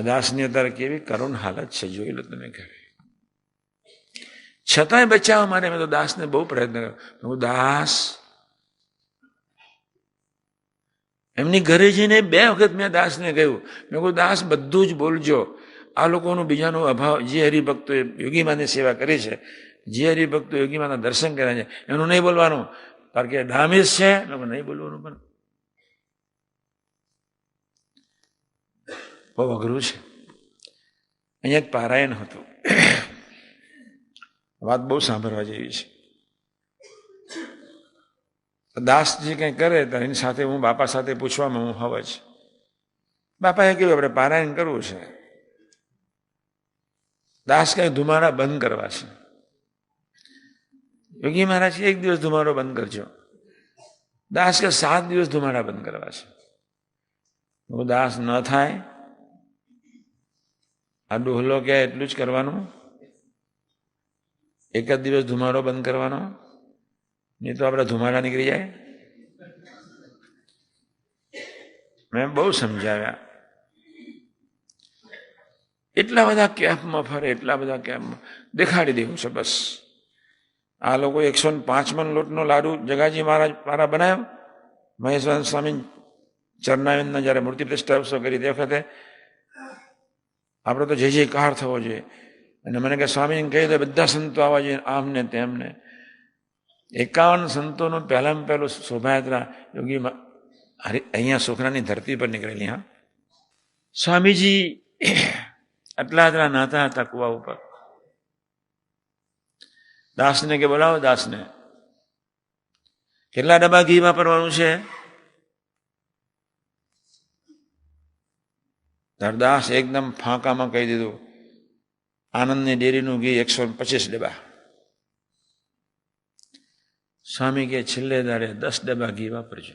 દાસની અત્યારે કેવી કરુણ હાલત છે, જોઈ લો તમે ઘરે. છતાંય બચાવવા માટે મેં તો દાસને બહુ પ્રયત્ન કર્યો. હું દાસ, એમની ઘરે જઈને બે વખત મેં દાસને કહ્યું. મેં કહ્યું દાસ, બધું જ બોલજો. આ લોકોનું બીજાનો અભાવ, જે હરિભક્તો યોગીમાની સેવા કરી છે, જે હરિભક્તો યોગીમાના દર્શન કર્યા છે, એનું નહીં બોલવાનું. કારણ કે ડામીસ છે લોકો નહીં બોલવાનું પણ. બહુ અઘરું છે. અહીંયા એક પારાયણ હતું. વાત બહુ સાંભળવા જેવી છે. દાસજી કંઈ કરે તો એની સાથે હું બાપા સાથે પૂછવામાં હું હવ જ. બાપાએ કહ્યું આપણે પારાયણ કરવું છે. દાસ કંઈ ધુમાડા બંધ કરવા છે. યોગી મહારાજ એક દિવસ ધુમાડો બંધ કરજો. દાસ કે સાત દિવસ ધુમાડા બંધ કરવા છે. દાસ ન થાય આ ડોહલો કે એટલું જ કરવાનું? એક જ દિવસ ધુમાડો બંધ કરવાનો? નહીં તો આપણા ધુમાડા નીકળી જાય? મેં બહુ સમજાવ્યા. એટલા બધા કેમ્પમાં ફરે, એટલા બધા કેમ્પમાં દેખાડી દેવું છે બસ. આ લોકો એકસો ને પાંચ મણ લોટનો લાડુ જગાજી મહારાજ મારા બનાવ્યો. મહેશ્વર સ્વામી ચરણાનંદના જ્યારે મૂર્તિ પ્રતિષ્ઠા ઉત્સવ કરી તે વખતે આપણે તો જય જયકાર થવો જોઈએ. અને મને કે સ્વામીને કહી દે, બધા સંતો આવવા જોઈએ, આમને તેમને. એકાવન સંતોનું પહેલામાં પહેલું શોભાયાત્રા યોગી હરી- અહીંયા સુખરાની ધરતી પર નીકળેલી, હા. સ્વામીજી આટલા આટલા નાતા હતા કુવા ઉપર. દાસને કે બોલાવો, દાસને. કેટલા ડબ્બા ઘી વાપરવાનું છે? ધરદાસ એકદમ ફાંકામાં કહી દીધું, આનંદની ડેરીનું ઘી એકસો પચીસ ડબ્બા. સ્વામી કે, છેલ્લે દાડે દસ ડબ્બા ઘી વાપરજો.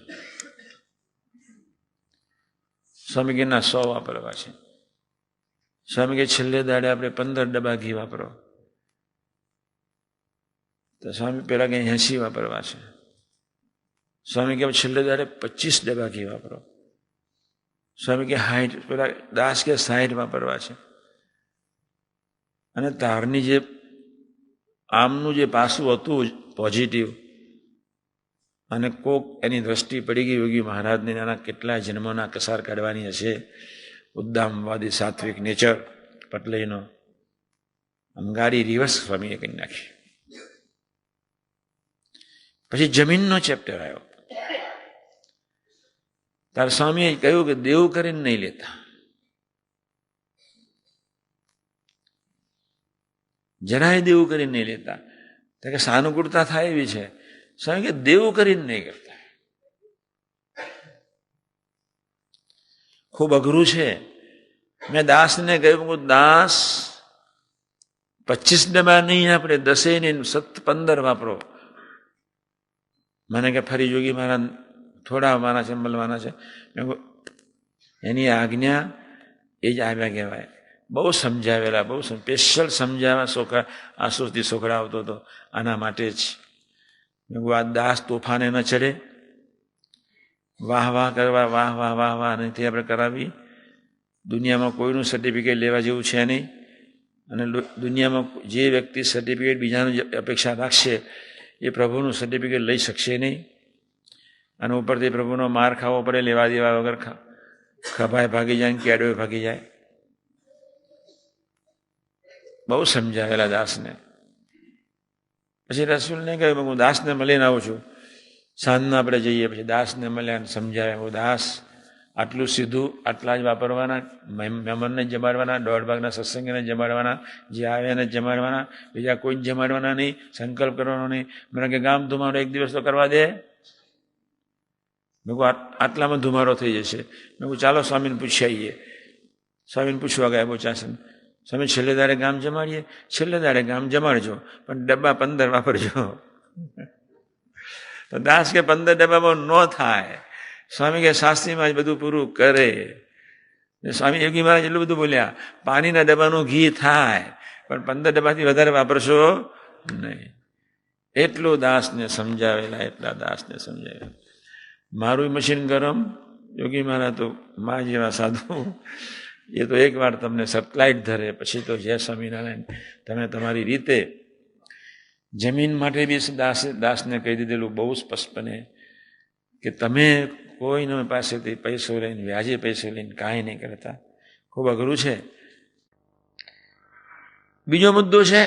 સ્વામી ઘીના સો વાપરવા છે. સ્વામી કે, છેલ્લે દાડે આપણે પંદર ડબ્બા ઘી વાપરો. તો સ્વામી પેલા કંઈ એસી વાપરવા છે. સ્વામી કે, છેલ્લે દાડે પચીસ ડબ્બા ઘી વાપરો. સ્વામી કે હાઈટ, પેલા દાસ કે સાઈઠ વાપરવા છે. અને તારની જે આમનું જે પાસું હતું પોઝિટિવ અને કોક એની દ્રષ્ટિ પડી ગઈ, યોગી મહારાજને એના કેટલા જન્મોના કસાર કાઢવાની હશે. ઉદ્દામવાદી સાત્વિક નેચર પટલેનો અંગારી રિવર્સ સ્વામીએ કરી નાખી. પછી જમીનનો ચેપ્ટર આવ્યો. તાર સ્વામીએ કહ્યું કે દેવ કરીને નહીં લેતા. જરાય દેવું કરીને નહીં લેતા. તો કે સાનુકૂળતા થાય એવી છે. સ્વામી કે દેવું કરીને નહીં કરતા. ખૂબ અઘરું છે. મેં દાસને કહ્યું દાસ, પચીસ ડબ્બા નહીં આપણે, દસે નહીં, સત પંદર વાપરો. મને કે, ફરી યોગી મહારાજ થોડા આવવાના છે. મળવાના છે એની આજ્ઞા એ જ આવ્યા કહેવાય. બહુ સમજાવેલા, બહુ સ્પેશિયલ સમજાવવા સોખા આંસુથી સોખડાવતો હતો, આના માટે જ. આ દાસ તોફાને ન ચડે. વાહ વાહ કરવા, વાહ વાહ વાહ વાહ નથી આપણે કરાવી દુનિયામાં કોઈનું સર્ટિફિકેટ લેવા જેવું છે નહીં. અને દુનિયામાં જે વ્યક્તિ સર્ટિફિકેટ બીજાની અપેક્ષા રાખશે, એ પ્રભુનું સર્ટિફિકેટ લઈ શકશે નહીં. અને ઉપરથી પ્રભુનો માર ખાવો પડે, લેવા દેવા વગર ખભાએ ભાગી જાય ને ભાગી જાય. બહુ સમજાવેલા દાસને. પછી રસુલને કહ્યું હું દાસને મળીને આવું છું. સાંજના આપણે જઈએ, પછી દાસને મળ્યા અને સમજાવે હું દાસ, આટલું સીધું, આટલા જ વાપરવાના મહેમ- મહેમાનને જમાડવાના, દોઢ ભાગના સત્સંગને જમાડવાના, જે આવે એને જમાડવાના, બીજા કોઈ જ જમાડવાના નહીં, સંકલ્પ કરવાનો નહીં. મને કે, ગામ ધુમાડો એક દિવસ તો કરવા દે. મેં કહું "આટ- આટલામાં ધુમારો થઈ જશે. મેં કહું, ચાલો સ્વામીને પૂછી આવીએ સ્વામીને પૂછવા ગયા બોચાસન સ્વામી છેલ્લે દાડે ગામ જમાડીએ, છેલ્લે દાડે ગામ જમાડજો, પણ ડબ્બા પંદર વાપરજો. તો દાસ કે, પંદર ડબ્બામાં ન થાય. સ્વામી કે, શાસ્ત્રીમાં જ બધું પૂરું કરે. સ્વામી યોગી મહારાજ એટલું બધું બોલ્યા, પાણીના ડબ્બાનું ઘી થાય, પણ પંદર ડબ્બાથી વધારે વાપરશો નહીં. એટલું દાસને સમજાવેલા, એટલા દાસને સમજાવેલા. મારું મશીન ગરમ? યોગી મારા તો મા જેવા સાધુ. એ તો એકવાર તમને સટલાઇટ ધરે. પછી તો જય સ્વામિનારાયણ. તમે તમારી રીતે જમીન માટે બી દાસ, દાસને કહી દીધેલું બહુ સ્પષ્ટપણે કે તમે કોઈને પાસેથી પૈસો લઈને, વ્યાજે પૈસો લઈને કાંઈ નહીં કરતા. ખૂબ અઘરું છે. બીજો મુદ્દો છે,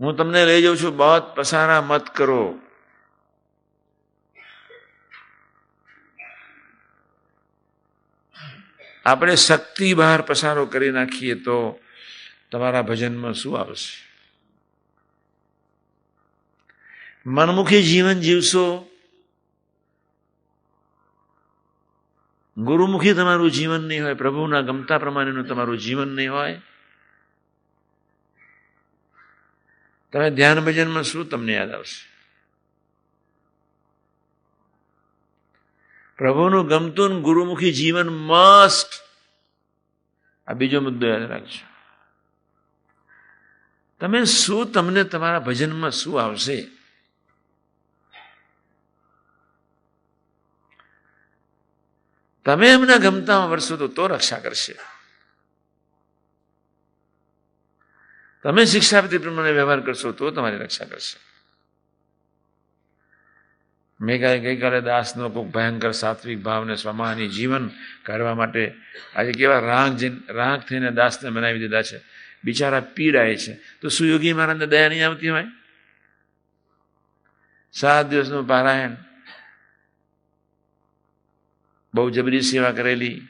હું તમને લઈ જાઉં છું બહુ પસારા મત કરો. આપણે શક્તિ બહાર પસારો કરી નાખીએ તો તમારા ભજનમાં શું આવશે? મનમુખી જીવન જીવશો. ગુરુમુખી તમારું જીવન નહીં હોય, પ્રભુના ગમતા પ્રમાણેનું તમારું જીવન નહીં હોય. તમે ધ્યાન ભજનમાં શું તમને યાદ આવશે? પ્રભુનું ગમતું ગુરુમુખી જીવન મસ્ટ આ બીજો મુદ્દો યાદ રાખજો. તમે શું તમને તમારા ભજનમાં શું આવશે? તમે એમના ગમતામાં વરસો તો તો રક્ષા કરશે. તમે શિક્ષાપતિ પ્રમાણે વ્યવહાર કરશો તો તમારી રક્ષા કરશે. મેં કહે ગઈકાલે દાસનો કોઈ ભયંકર સાત્વિક ભાવને સ્વમાની જીવન કાઢવા માટે આજે કેવા રાંગ જઈને રાંગ થઈને દાસને બનાવી દીધા છે. બિચારા પીડાય છે. તો સુયોગી મહારાજને દયા નહીં આવતી હોય? સાત દિવસનું પારાયણ. બહુ જબરી સેવા કરેલી.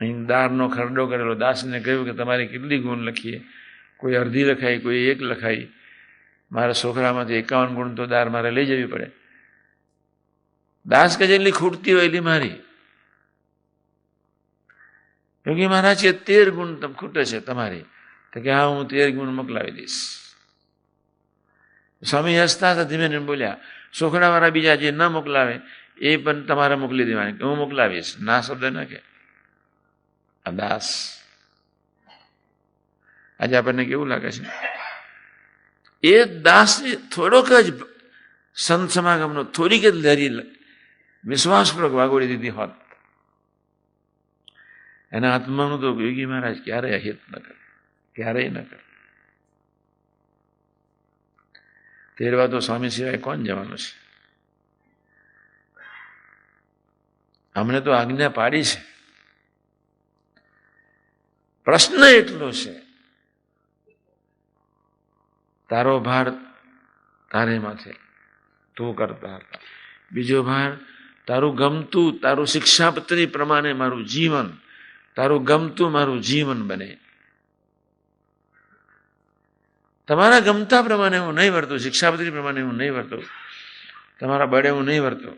અહીં દારનો ખરડો કરેલો. દાસને કહ્યું કે તમારે કેટલી ગુણ લખીએ? કોઈ અડધી લખાઈ, કોઈ એક લખાઈ. મારા છોકરામાંથી એકાવન ગુણ તો દાર મારે લઈ જવી પડે. દાસ કે જેટલી ખૂટતી હોય એટલી મારી. યોગી મહારાજ કે તેર ગુણ ખૂટે છે તમારી. તો કે હા, હું તેર ગુણ મોકલાવી દઈશ. સ્વામી હસતા હતા ધીમે ધીમે બોલ્યા, છોકરાવાળા બીજા જે ન મોકલાવે, એ પણ તમારે મોકલી દેવાની. કે હું મોકલાવીશ. ના શબ્દ ન કે. આ દાસ. આજે આપણને કેવું લાગે છે? એ દાસને થોડોક જ સંત સમાગમનો થોડીક જ લહેરી વિશ્વાસપૂર્વક વાગોડી દીધી હોત. એના આત્માનું તો યોગી મહારાજ ક્યારેય અહિત ન કરે, ક્યારેય ન કરે. તેરવા તો સ્વામી સિવાય કોણ જવાનું છે? અમને તો આજ્ઞા પાડી છે. પ્રશ્ન એટલો છે તારો ભાર તારે માથે તું કરતા હતા. બીજો ભાર, તારું ગમતું, તારું શિક્ષાપત્રી પ્રમાણે મારું જીવન, તારું ગમતું મારું જીવન બને. તમારા ગમતા પ્રમાણે હું નહીં વર્તું, શિક્ષાપત્રી પ્રમાણે હું નહીં વર્તું. તમારા બળે હું નહીં વર્તું.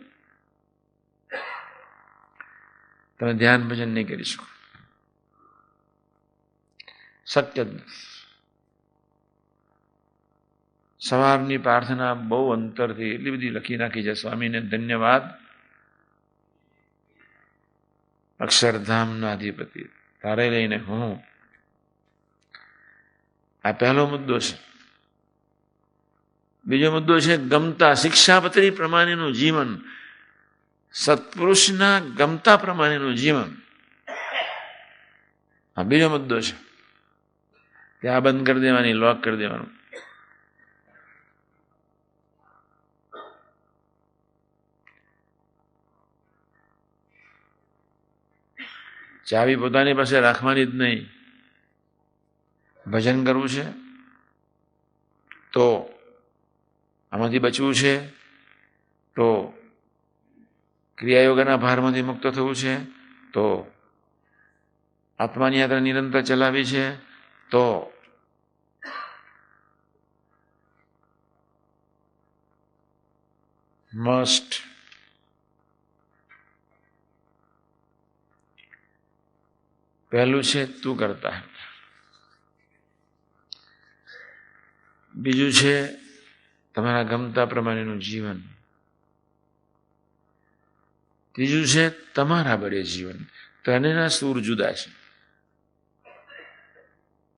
તમે ધ્યાન ભજન નહીં કરી શકો. શક્ય જ નથી સવારની પ્રાર્થના બહુ અંતરથી એટલી બધી લખી નાખી છે સ્વામીને ધન્યવાદ. અક્ષરધામના અધિપતિ. તારે લઈને હું. આ પહેલો મુદ્દો છે. બીજો મુદ્દો છે, ગમતા શિક્ષાપત્રી પ્રમાણેનું જીવન. સત્પુરુષના ગમતા પ્રમાણેનું જીવન. આ બીજો મુદ્દો છે. ત્યાં બંધ કરી દેવાની, લોક કરી દેવાનું. ચાવી પોતાની પાસે રાખવાની જ નહીં. ભજન કરવું છે? તો આમાંથી બચવું છે? તો ક્રિયાયોગના ભારમાંથી મુક્ત થવું છે? તો આત્માની યાત્રા નિરંતર ચલાવી છે? તો મસ્ટ પહેલું છે તું કરતા બીજું છે તમારા ગમતા પ્રમાણેનું જીવન ત્રીજું છે તમારા બળે જીવન તો એના સૂર જુદા છે